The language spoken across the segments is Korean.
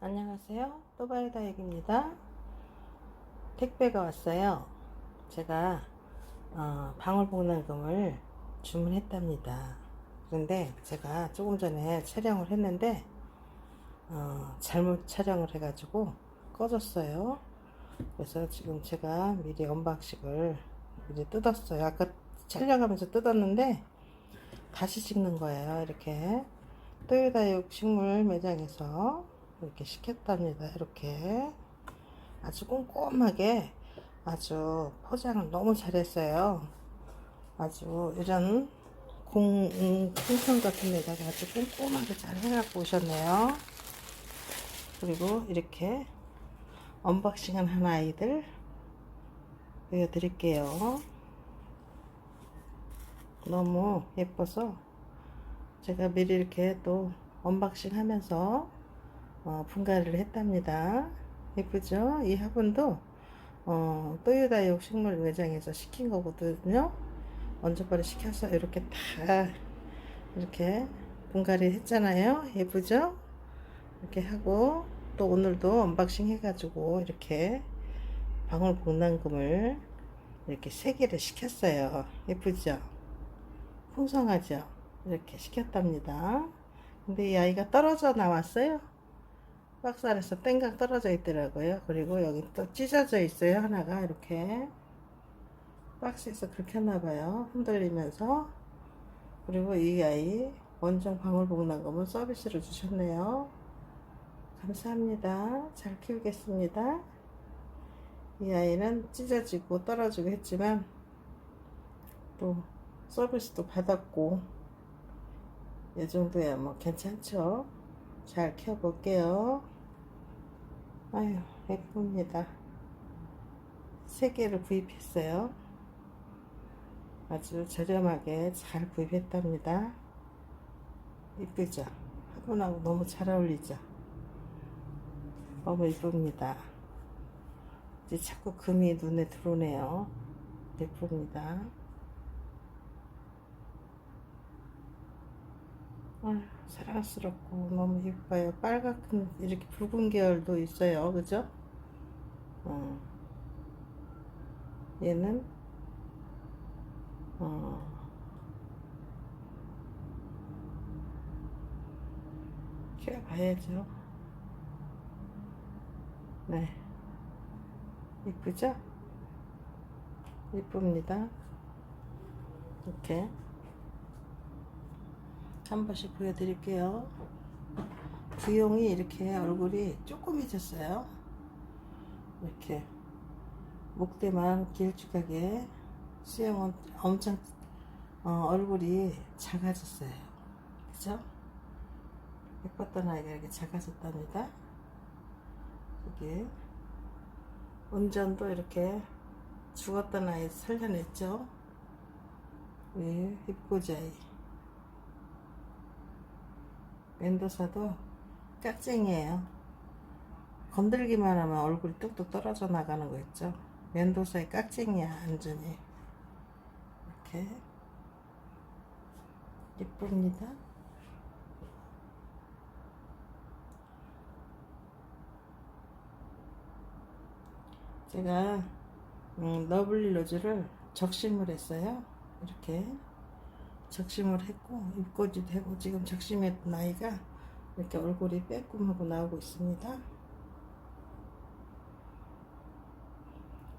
안녕하세요. 또바이다육입니다. 택배가 왔어요. 제가 어, 방울복날금을 주문했답니다. 그런데 제가 조금 전에 촬영을 했는데 어, 잘못 촬영을 해 가지고 꺼졌어요. 그래서 지금 제가 미리 언박싱을 미리 뜯었어요. 아까 촬영하면서 뜯었는데 다시 찍는 거예요. 이렇게 또요다육 식물 매장에서 이렇게 시켰답니다. 이렇게 아주 꼼꼼하게 아주 포장을 너무 잘했어요. 아주 이런 공, 음, 풍선 같은 데다가 아주 꼼꼼하게 잘 해갖고 오셨네요. 그리고 이렇게 언박싱한 한 아이들 보여드릴게요. 너무 예뻐서 제가 미리 이렇게 또 언박싱 하면서 어, 분갈이를 했답니다. 예쁘죠? 이 화분도 어, 또요다육 식물 매장에서 시킨 거거든요. 언저번에 시켜서 이렇게 다 이렇게 분갈이 했잖아요. 예쁘죠? 이렇게 하고 또 오늘도 언박싱 해가지고 이렇게 방울 복랑금을 이렇게 세 개를 시켰어요. 예쁘죠? 풍성하죠? 이렇게 시켰답니다. 근데 이 아이가 떨어져 나왔어요. 박스 안에서 땡강 떨어져 있더라고요. 그리고 여기 또 찢어져 있어요. 하나가 이렇게 박스에서 그렇게 하나봐요. 흔들리면서 그리고 이 아이 원종 방울복랑금은 서비스로 주셨네요. 감사합니다. 잘 키우겠습니다. 이 아이는 찢어지고 떨어지고 했지만 또 서비스도 받았고 이 정도야 뭐 괜찮죠? 잘 키워볼게요. 아유 예쁩니다. 세 개를 구입했어요. 아주 저렴하게 잘 구입했답니다. 이쁘죠? 화분하고 너무 잘 어울리죠? 너무 이쁩니다. 이제 자꾸 금이 눈에 들어오네요. 예쁩니다. 아, 사랑스럽고 너무 예뻐요. 빨갛은 이렇게 붉은 계열도 있어요. 그죠? 어. 얘는 어. 키워봐야죠. 네. 이쁘죠? 이쁩니다. 이렇게 한 번씩 보여드릴게요. 부용이 이렇게 얼굴이 조그매졌어요. 이렇게 목대만 길쭉하게 수영은 엄청 어, 얼굴이 작아졌어요. 그죠? 예뻤던 아이가 이렇게 작아졌답니다. 여기 운전도 이렇게 죽었던 아이 살려냈죠. 예, 입고자이. 멘도사도 깍쟁이에요. 건들기만 하면 얼굴이 뚝뚝 떨어져 나가는 거 있죠. 멘도사의 깍쟁이야, 완전히. 이렇게. 예쁩니다. 제가 음, 러블리 로즈를 적심을 했어요. 이렇게 적심을 했고 입꼬지도 하고 지금 적심했던 아이가 이렇게 얼굴이 빼꼼하고 나오고 있습니다.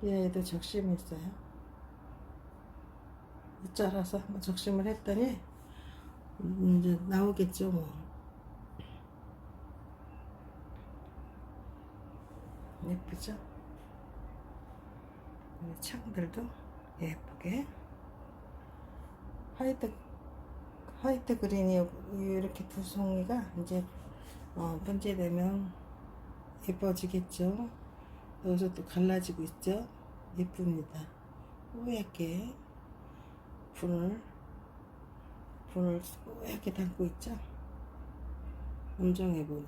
이 아이도 적심했어요. 자라서 한번 적심을 했더니 이제 나오겠죠 뭐. 예쁘죠? 이 창들도 예쁘게 화이트 화이트 그린이 이렇게 두 송이가 이제 어, 번제되면 예뻐지겠죠. 여기서 또 갈라지고 있죠. 예쁩니다. 뽀얗게 분을 분을 뽀얗게 담고 있죠. 엄정해 보니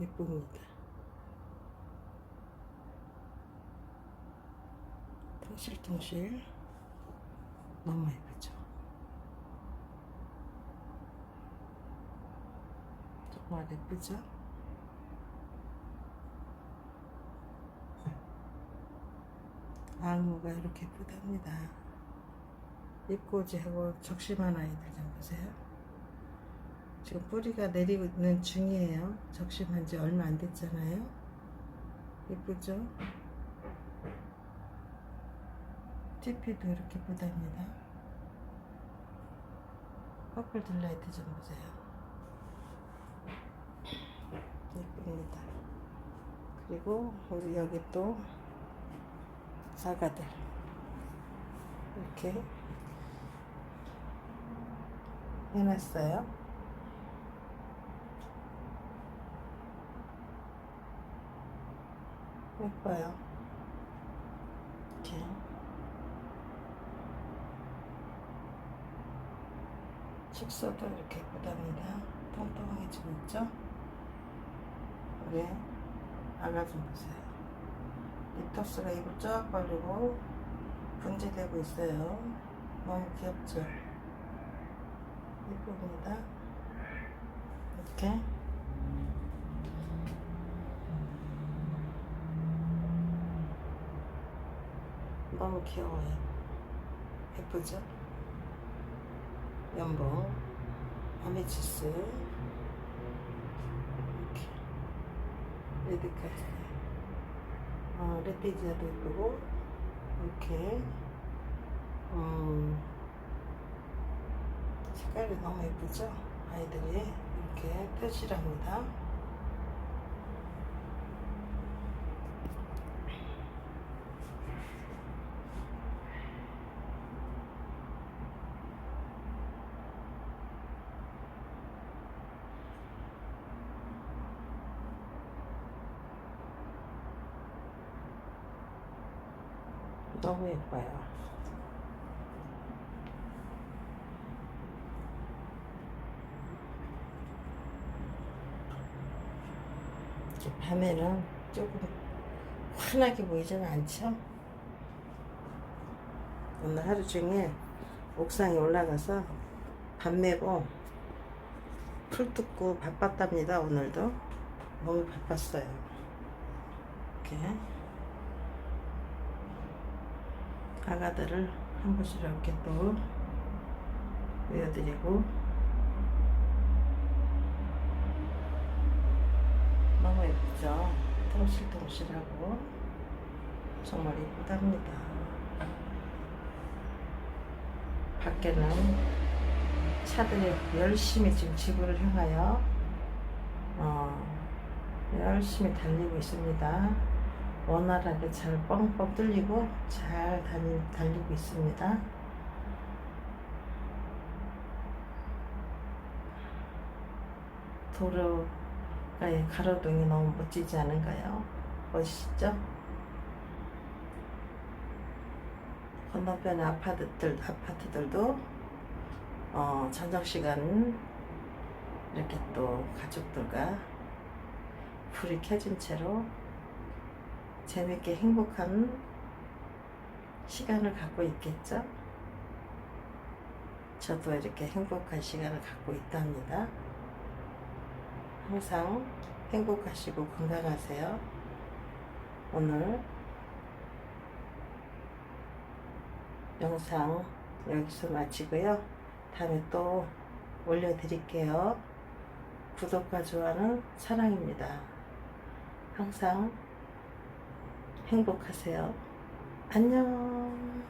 예쁩니다. 통실통실 너무 예쁘죠? 정말 예쁘죠? 나무가 이렇게 예쁘답니다. 입꼬지하고 적심한 아이들 좀 보세요. 지금 뿌리가 내리고 있는 중이에요. 적심한 지 얼마 안 됐잖아요. 예쁘죠? TP도 이렇게 예쁘답니다. 퍼플 딜라이트 좀 보세요. 예쁩니다. 그리고 우리 여기 또 사과들 이렇게 해놨어요. 예뻐요. 이렇게 축소도 이렇게 예쁘답니다. 통통해지고 있죠? 우리 아가 좀 보세요. 리토스가 입을 쫙 벌리고 분재되고 있어요. 너무 귀엽죠? 예쁩니다. 이렇게 너무 귀여워요. 예쁘죠? 연봉, 아메치스, 이렇게 레드카스, 어, 레티지아도 예쁘고 이렇게 음, 색깔이 너무 예쁘죠? 아이들이 이렇게 표시랍니다. 너무 예뻐요. 밤에는 조금 환하게 보이지는 않죠? 오늘 하루 종일 옥상에 올라가서 밤 메고 풀 뜯고 바빴답니다, 오늘도. 너무 바빴어요. 이렇게. 아가들을 한 번씩 이렇게 또 보여드리고 너무 예쁘죠? 통실통실하고 정말 예쁘답니다. 밖에는 차들이 열심히 지금 집을 향하여 어, 열심히 달리고 있습니다. 원활하게 잘 뻥뻥 뚫리고 잘 달리, 달리고 있습니다. 도로가의 가로등이 너무 멋지지 않은가요? 멋있죠? 건너편의 아파트들, 아파트들도 어, 저녁 시간 이렇게 또 가족들과 불이 켜진 채로 재밌게 행복한 시간을 갖고 있겠죠? 저도 이렇게 행복한 시간을 갖고 있답니다. 항상 행복하시고 건강하세요. 오늘 영상 여기서 마치고요. 다음에 또 올려드릴게요. 구독과 좋아요는 사랑입니다. 항상 행복하세요. 안녕.